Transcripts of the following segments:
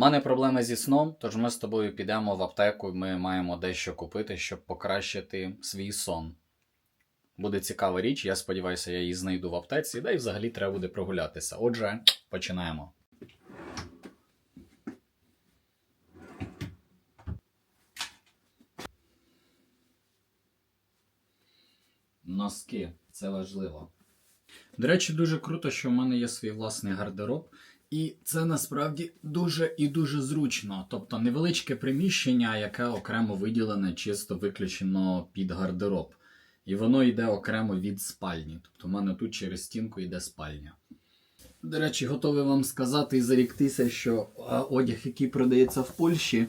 У мене проблеми зі сном, тож ми з тобою підемо в аптеку, ми маємо дещо купити, щоб покращити свій сон. Буде цікава річ, я сподіваюся, я її знайду в аптеці, да й взагалі треба буде прогулятися. Отже, починаємо. Носки, це важливо. До речі, дуже круто, що в мене є свій власний гардероб. І це насправді дуже і дуже зручно. Тобто невеличке приміщення, яке окремо виділене, чисто виключено під гардероб. І воно йде окремо від спальні. Тобто в мене тут через стінку йде спальня. До речі, готовий вам сказати і заріктися, що одяг, який продається в Польщі,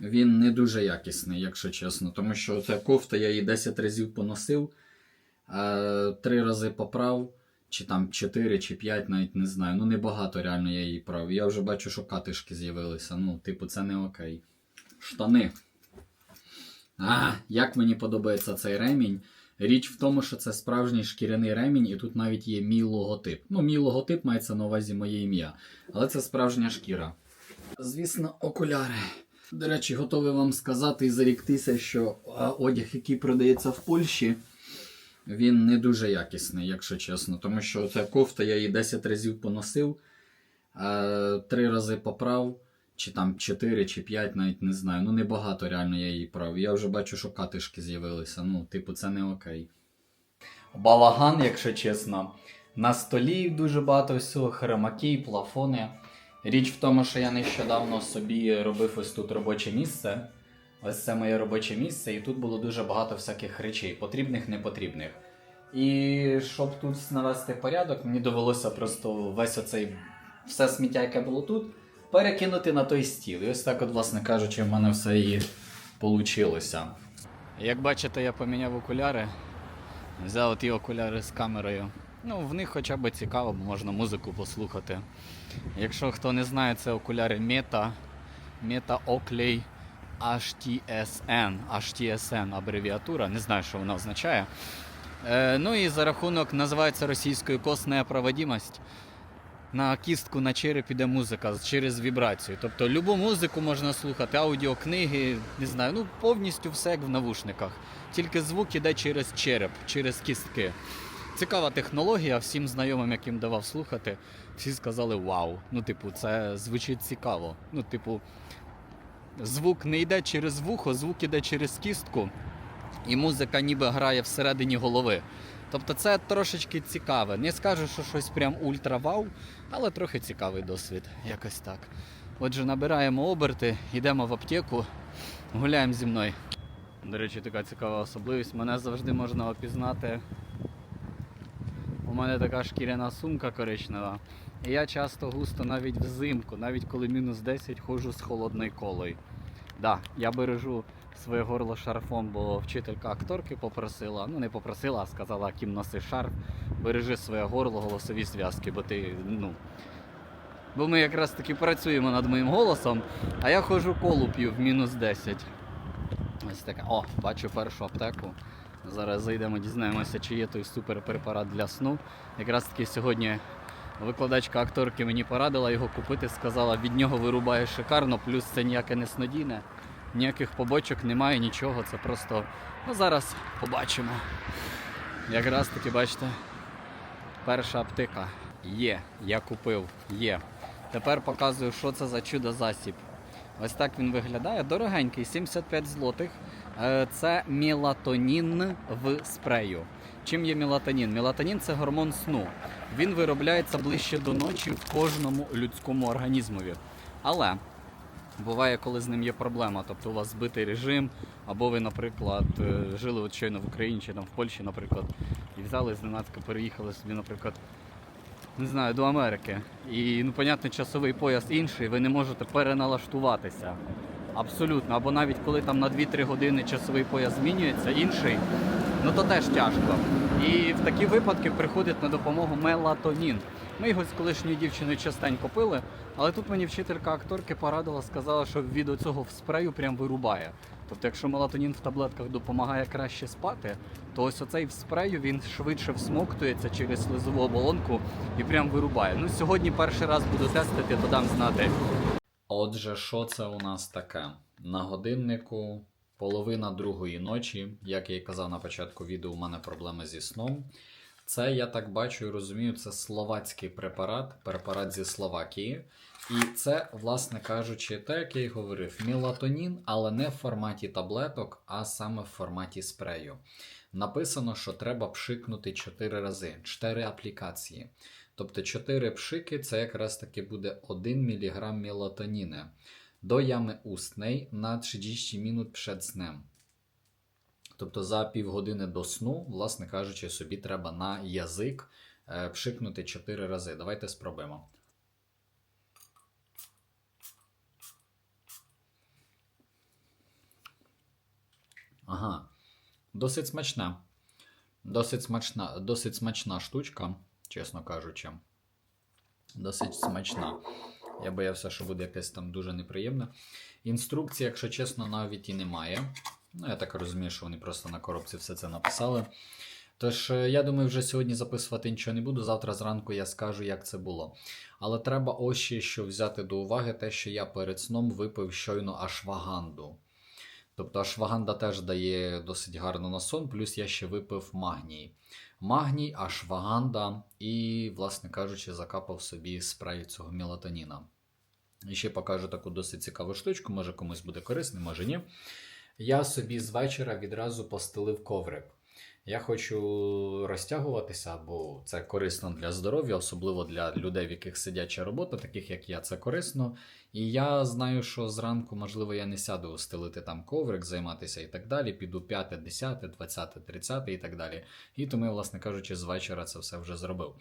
він не дуже якісний, якщо чесно. Тому що ця кофта я її 10 разів поносив, е, три рази поправ, чи там 4 чи 5, навіть не знаю. Ну небагато реально я її прав. Я вже бачу, що катишки з'явилися. Ну, типу, це не окей. Штани. А, як мені подобається цей ремінь. Річ в тому, що це справжній шкіряний ремінь, і тут навіть є мій логотип. Ну, мій логотип мається на увазі моє ім'я. Але це справжня шкіра. Звісно, окуляри. До речі, готовий вам сказати і заріктися, що одяг, який продається в Польщі, він не дуже якісний, якщо чесно. Тому що ця кофта я її 10 разів поносив, три рази поправ, чи там 4 чи 5, навіть не знаю. Ну небагато реально я її прав. Я вже бачу, що катишки з'явилися. Ну, типу, це не окей. Балаган, якщо чесно. На столі дуже багато всього, хромаки, плафони. Річ в тому, що я нещодавно собі робив ось тут робоче місце. Ось це моє робоче місце, і тут було дуже багато всяких речей, потрібних, непотрібних. І щоб тут навести порядок, мені довелося просто весь оцей все сміття, яке було тут, перекинути на той стіл. І ось так, от, власне кажучи, в мене все і вийшло. Як бачите, я поміняв окуляри. Взяв ті окуляри з камерою. Ну, в них хоча б цікаво, бо можна музику послухати. Якщо хто не знає, це окуляри Meta, Meta Oakley HTSN, HTSN абревіатура, не знаю, що вона означає. Е, ну і за рахунок називається російською косна проводимость. На кістку на череп іде музика через вібрацію. Тобто любу музику можна слухати, аудіокниги, не знаю, ну повністю все як в навушниках. Тільки звук іде через череп, через кістки. Цікава технологія, всім знайомим, яким давав слухати, всі сказали вау. Ну, типу, це звучить цікаво. Ну, типу, звук не йде через вухо, звук іде через кістку, і музика ніби грає всередині голови. Тобто це трошечки цікаве. Не скажу, що щось прям ультра-вау, але трохи цікавий досвід. Якось так. Отже, набираємо оберти, йдемо в аптеку, гуляємо зі мною. До речі, така цікава особливість. Мене завжди можна опізнати. У мене така шкіряна сумка коричнева. І я часто густо навіть взимку, навіть коли мінус 10, ходжу з холодною колою. Да, я бережу своє горло шарфом, бо вчителька акторки попросила, ну не попросила, а сказала, ким носи шарф, бережи своє горло, голосові зв'язки, бо ти, ну. Бо ми якраз таки працюємо над моїм голосом, а я ходжу колу п'ю в мінус 10. Ось таке. О, бачу першу аптеку. Зараз зайдемо, дізнаємося, чи є той суперпрепарат для сну. Якраз таки сьогодні викладачка акторки мені порадила його купити, сказала, від нього вирубає шикарно, плюс це ніяке не снодійне, ніяких побочок немає, нічого. Це просто. Ну зараз побачимо. Якраз таки, бачите, перша аптека є. Я купив, є. Тепер показую, що це за чудо-засіб. Ось так він виглядає. Дорогенький, 75 злотих. Е, Це мелатонін в спрею. Чим є мелатонін? Мелатонін це гормон сну. Він виробляється ближче до ночі в кожному людському організмові. Але буває, коли з ним є проблема. Тобто у вас збитий режим, або ви, наприклад, е, жили от щойно в Україні чи там в Польщі, наприклад, і взяли зненацька, переїхали собі, наприклад, не знаю, до Америки. І ну, понятно, часовий пояс інший, ви не можете переналаштуватися. Абсолютно. Або навіть коли там на 2-3 години часовий пояс змінюється, інший, ну то теж тяжко. І в такі випадки приходить на допомогу мелатонін. Ми його з колишньою дівчиною частенько пили, але тут мені вчителька акторки порадила, сказала, що від цього в спрею прям вирубає. Тобто, якщо мелатонін в таблетках допомагає краще спати, то ось оцей в спрею він швидше всмоктується через слизову оболонку і прям вирубає. Ну сьогодні перший раз буду тестити, то дам знати. Отже, що це у нас таке? На годиннику половина другої ночі, як я і казав на початку відео, у мене проблеми зі сном. Це, я так бачу і розумію, це словацький препарат, препарат зі Словакії. І це, власне кажучи, те, як я й говорив, мелатонін, але не в форматі таблеток, а саме в форматі спрею. Написано, що треба пшикнути 4 рази, 4 аплікації. Тобто 4 пшики це якраз таки буде 1 мг мелатоніни до ями устnej на 30 minut przed сnem. Тобто за півгодини до сну, власне кажучи, собі треба на язик е, пшикнути 4 рази. Давайте спробуємо. Ага, досить смачна. Досить смачна, досить смачна штучка, чесно кажучи. Досить смачна. Я боявся, що буде якесь там дуже неприємне. Інструкції, якщо чесно, навіть і немає. Ну, я так розумію, що вони просто на коробці все це написали. Тож, е, я думаю, вже сьогодні записувати нічого не буду. Завтра зранку я скажу, як це було. Але треба ось ще що взяти до уваги, те, що я перед сном випив щойно ашваганду. Тобто ашваганда теж дає досить гарно на сон, плюс я ще випив магній. Магній, ашваганда і, власне кажучи, закапав собі спрей цього мелатоніна. І ще покажу таку досить цікаву штучку, може комусь буде корисним, може ні. Я собі з вечора відразу постелив коврик. Я хочу розтягуватися, бо це корисно для здоров'я, особливо для людей, в яких сидяча робота, таких як я, це корисно. І я знаю, що зранку, можливо, я не сяду стелити там коврик, займатися і так далі. Піду 5, 10, 20, 30 і так далі. І тому, власне кажучи, з вечора це все вже зробив.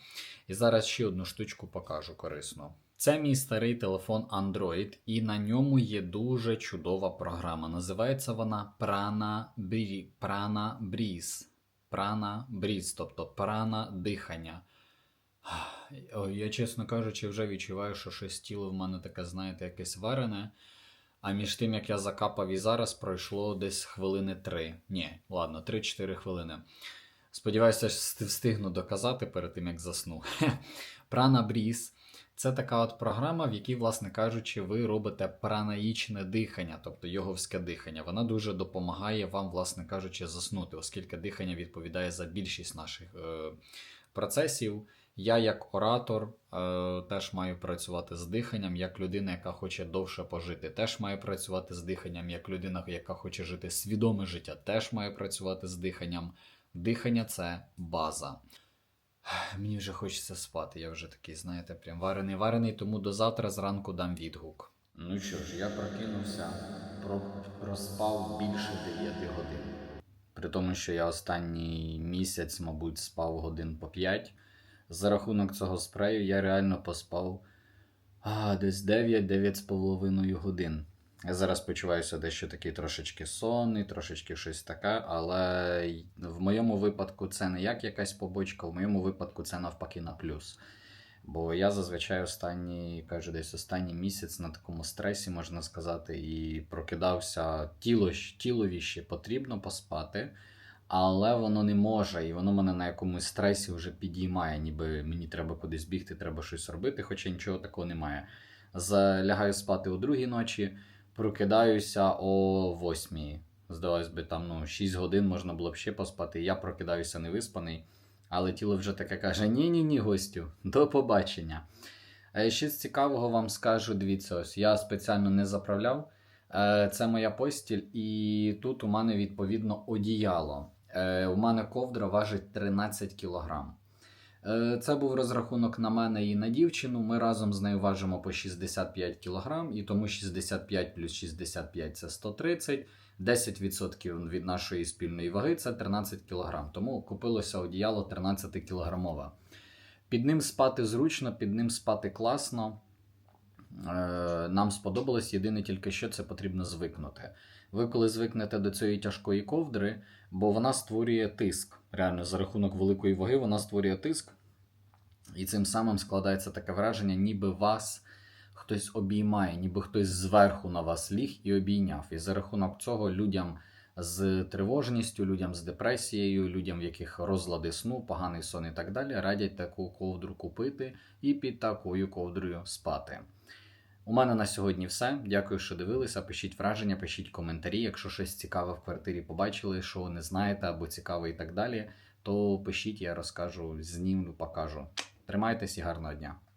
І зараз ще одну штучку покажу корисну. Це мій старий телефон Android, і на ньому є дуже чудова програма. Називається вона. Prana Breeze. Prana Breeze, тобто прана дихання. Я, чесно кажучи, вже відчуваю, що щось тіло в мене таке, знаєте, якесь варене. А між тим, як я закапав і зараз, пройшло десь хвилини 3. Ні, ладно, 3-4 хвилини. Сподіваюся, встигну доказати перед тим, як засну. Prana Breeze це така от програма, в якій, власне кажучи, ви робите пранаїчне дихання, тобто йоговське дихання. Вона дуже допомагає вам, власне кажучи, заснути, оскільки дихання відповідає за більшість наших е, процесів. Я, як оратор, е, теж маю працювати з диханням, як людина, яка хоче довше пожити, теж маю працювати з диханням, як людина, яка хоче жити свідоме життя, теж має працювати з диханням. Дихання це база. Мені вже хочеться спати. Я вже такий, знаєте, прям варений, варений, тому до завтра зранку дам відгук. Ну що ж, я прокинувся, проспав більше 9 годин. При тому, що я останній місяць, мабуть, спав годин по 5. За рахунок цього спрею я реально поспав а, десь 9-9,5 годин. Я зараз почуваюся дещо такий трошечки сонний, трошечки щось таке, але в моєму випадку це не як якась побочка, в моєму випадку це навпаки на плюс. Бо я зазвичай останній, кажу, десь останній місяць на такому стресі, можна сказати, і прокидався тіло, тілові ще потрібно поспати, але воно не може, і воно мене на якомусь стресі вже підіймає, ніби мені треба кудись бігти, треба щось робити, хоча нічого такого немає. Залягаю спати у другій ночі прокидаюся о 8. Здавалось би, там ну, 6 годин можна було б ще поспати. Я прокидаюся невиспаний, але тіло вже таке каже: ні-ні ні, гостю, до побачення. Ще з цікавого вам скажу, дивіться, ось я спеціально не заправляв. Е, це моя постіль, і тут у мене відповідно одіяло. Е, у мене ковдра важить 13 кілограм. Е, це був розрахунок на мене і на дівчину. Ми разом з нею важимо по 65 кг, і тому 65 плюс 65 це 130, 10% від нашої спільної ваги це 13 кг. Тому купилося одіяло 13 кілограмове. Під ним спати зручно, під ним спати класно. Е, нам сподобалось, єдине тільки що це потрібно звикнути. Ви коли звикнете до цієї тяжкої ковдри, бо вона створює тиск. Реально, за рахунок великої ваги, вона створює тиск, і цим самим складається таке враження, ніби вас хтось обіймає, ніби хтось зверху на вас ліг і обійняв. І за рахунок цього людям з тривожністю, людям з депресією, людям, в яких розлади сну, поганий сон і так далі, радять таку ковдру купити і під такою ковдрою спати. У мене на сьогодні все. Дякую, що дивилися. Пишіть враження, пишіть коментарі. Якщо щось цікаве в квартирі побачили, що не знаєте або цікаве і так далі, то пишіть, я розкажу, знімлю, покажу. Тримайтесь і гарного дня.